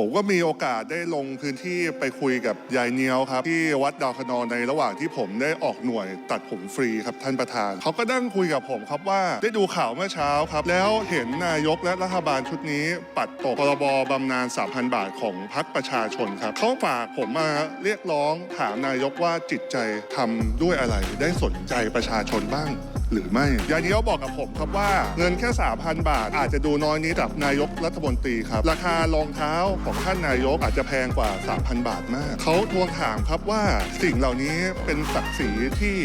ผมก็มีโอกาสได้ลงพื้นที่ไปคุยกับยายเนียวครับ ที่วัดดาวคะนองในระหว่างที่ผมได้ออกหน่วยตัดผมฟรีครับท่านประธานเขาก็นั่งคุยกับผมครับว่าได้ดูข่าวเมื่อเช้าครับ แล้วเห็นนายกและรัฐบาลชุดนี้ ปัดตกพรบบำนาญ3,000 บาทของพรรคประชาชนครับเขาฝากผมมาเรียกร้องถามนายกว่าจิตใจทำด้วยอะไรได้สนใจประชาชนบ้าง หรือไม่ ยายเนียบอกกับผมครับว่าเงินแค่ 3,000 บาท อาจจะดูน้อยนิดกับนายกรัฐมนตรีครับ ราคารองเท้าของท่านนายกอาจจะแพงกว่า 3,000 บาทมาก เขาทวงถามครับว่าสิ่งเหล่านี้เป็นศักดิ์ศรีที่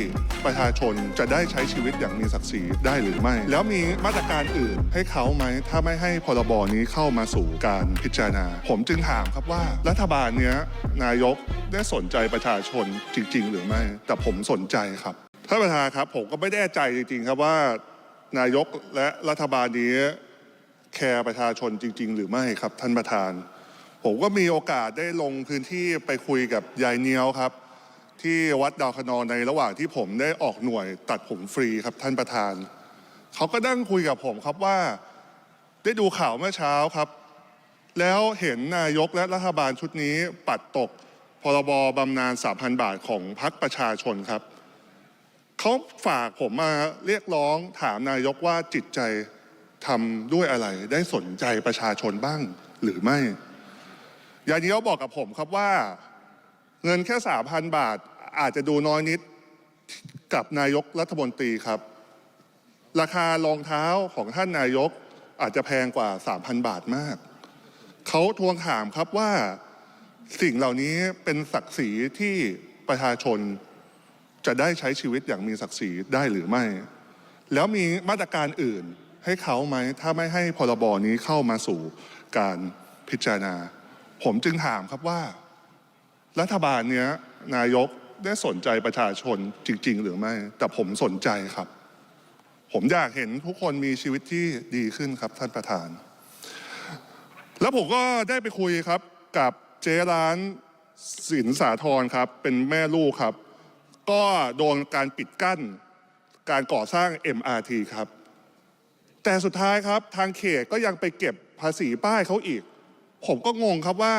ประชาชนจะได้ใช้ชีวิตอย่างมีศักดิ์ศรีได้หรือไม่ แล้วมีมาตรการอื่นให้เขาไหม ถ้าไม่ให้พรบนี้เข้ามาสู่การพิจารณา ผมจึงถามครับว่ารัฐบาลเนี้ยนายกได้สนใจประชาชนจริง ๆ หรือไม่ แต่ผมสนใจครับ ท่านประธานครับผมก็ไม่แน่ใจจริงๆครับว่านายกและรัฐบาลนี้แคร์ประชาชนจริง ๆ หรือไม่ครับท่านประธาน ผมก็มีโอกาสได้ลงพื้นที่ไปคุยกับยายเนียวครับ ที่วัดดาวคนอในระหว่างที่ผมได้ออกหน่วยตัดผมฟรีครับท่านประธานเขาก็นั่งคุยกับผมครับว่า ได้ดูข่าวเมื่อเช้าครับ แล้วเห็นนายกและรัฐบาลชุดนี้ปัดตกพรบบำนาญ3,000 บาทของพรรคประชาชนครับ เขาฝากผมมาเรียกร้องถามนายกว่าจิตใจทำด้วยอะไร ได้สนใจประชาชนบ้างหรือไม่ยายเนี้ยวบอกกับผมครับว่า เงินแค่สามพันบาทอาจจะดูน้อยนิดกับนายกรัฐมนตรีครับ ราคารองเท้าของท่านนายกอาจจะแพงกว่า 3,000 บาทมาก เขาทวงถามครับว่าสิ่งเหล่านี้เป็นศักดิ์ศรีที่ประชาชน จะได้ใช้ชีวิตอย่างมีศักดิ์ศรีได้หรือไม่ แล้วมีมาตรการอื่นให้เขาไหม ถ้าไม่ให้พรบนี้เข้ามาสู่การพิจารณา ผมจึงถามครับว่า รัฐบาลเนี้ยนายกได้สนใจประชาชนจริง ๆ หรือไม่ แต่ผมสนใจครับ ผมอยากเห็นทุกคนมีชีวิตที่ดีขึ้นครับท่านประธาน แล้วผมก็ได้ไปคุยครับกับเจ๊ร้านสินสาธรครับ เป็นแม่ลูกครับ ก็โดนการปิดกั้นการก่อสร้าง MRT ครับ แต่สุดท้ายครับทางเขตก็ยังไปเก็บภาษีป้ายเขาอีก ผมก็งงครับว่า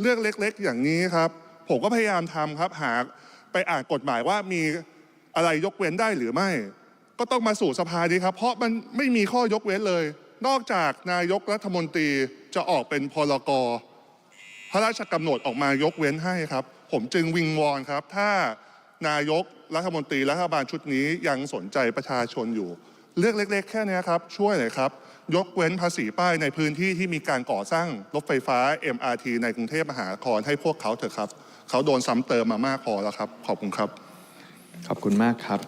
เรื่องเล็กๆ อย่างนี้ครับ ผมก็พยายามทำครับหาไปอ่านกฎหมายว่ามีอะไรยกเว้นได้หรือไม่ ก็ต้องมาสู่สภาดีครับ เพราะมันไม่มีข้อยกเว้นเลย นอกจากนายกรัฐมนตรีจะออกเป็นพลกพระราชกำหนดออกมายกเว้นให้ครับ ผมจึงวิงวอนครับ ถ้า นายกรัฐมนตรีรัฐบาลชุดนี้ยังสนใจประชาชนอยู่ เรื่องเล็ก ๆ แค่นี้ครับ ช่วยหน่อยครับ ยกเว้นภาษีป้ายในพื้นที่ที่มีการก่อสร้างรถไฟฟ้า MRT ในกรุงเทพมหานครให้พวกเขาเถอะครับ เขาโดนซ้ำเติมมามากพอแล้วครับ ขอบคุณครับ ขอบคุณมากครับ